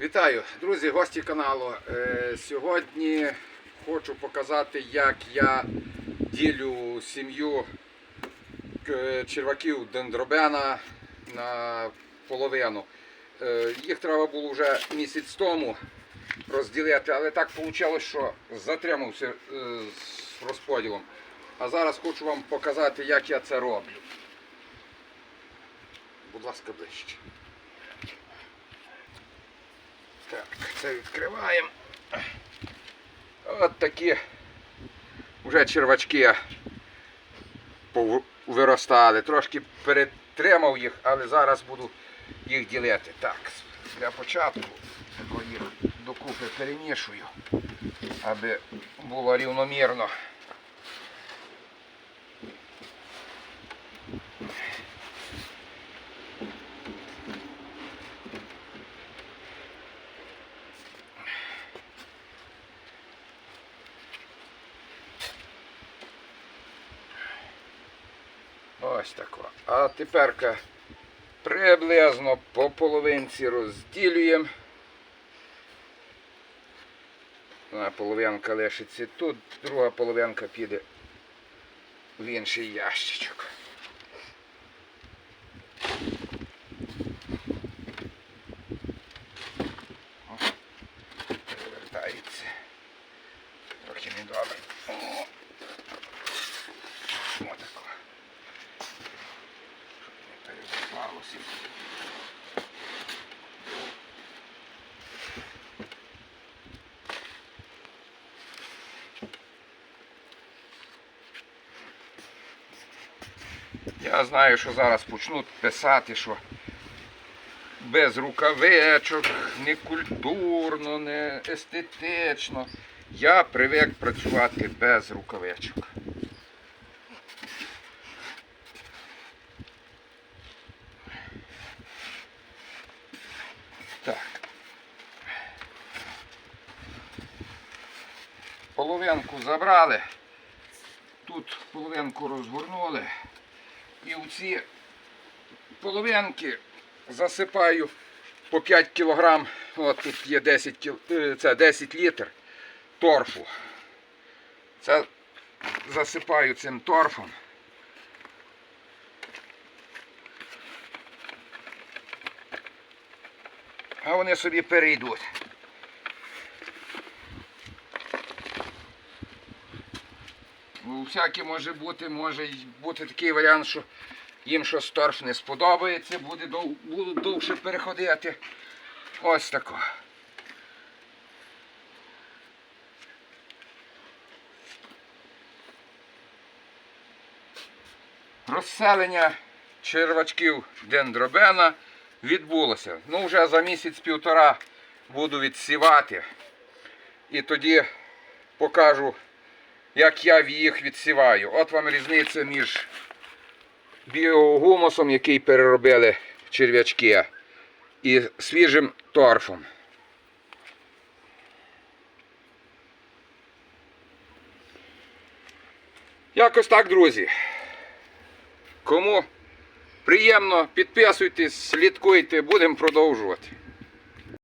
Вітаю, друзі, гості каналу. Е, Сьогодні хочу показати, як я ділю сім'ю черваків дендробена на половину. Е, Їх треба було вже місяць тому розділити, але так вийшло, що затримався е, з розподілом. А зараз хочу вам показати, як я це роблю. Будь ласка, ближче. Так, це відкриваємо. От такі вже червачки виростали. Трошки перетримав їх, але зараз буду їх ділити. Так, для початку їх докупи перемішую, аби було рівномірно. Ось тако. А тепер приблизно по половинці розділюємо. Одна половинка лишиться тут, друга половинка піде в інший ящичок. Я знаю, що зараз почнуть писати, що без рукавичок, не культурно, не естетично. Я привик працювати без рукавичок. Так. Половинку забрали. Тут половинку розгорнули. І в ці половинки засипаю по 5 кг. От тут є 10 кіл... е, це 10 літр торфу. Це засипаю цим торфом. А вони собі перейдуть. Ну, всяке може бути, може бути такий варіант, що їм щось торф не сподобається, буде дов, будуть довше переходити. Ось тако. Розселення червачків дендробена відбулося. Ну, вже за місяць-півтора буду відсівати. І тоді покажу, як я їх відсіваю. От вам різниця між біогумусом, який переробили черв'ячки, і свіжим торфом. Якось так, друзі. Кому приємно, підписуйтесь, слідкуйте, будемо продовжувати.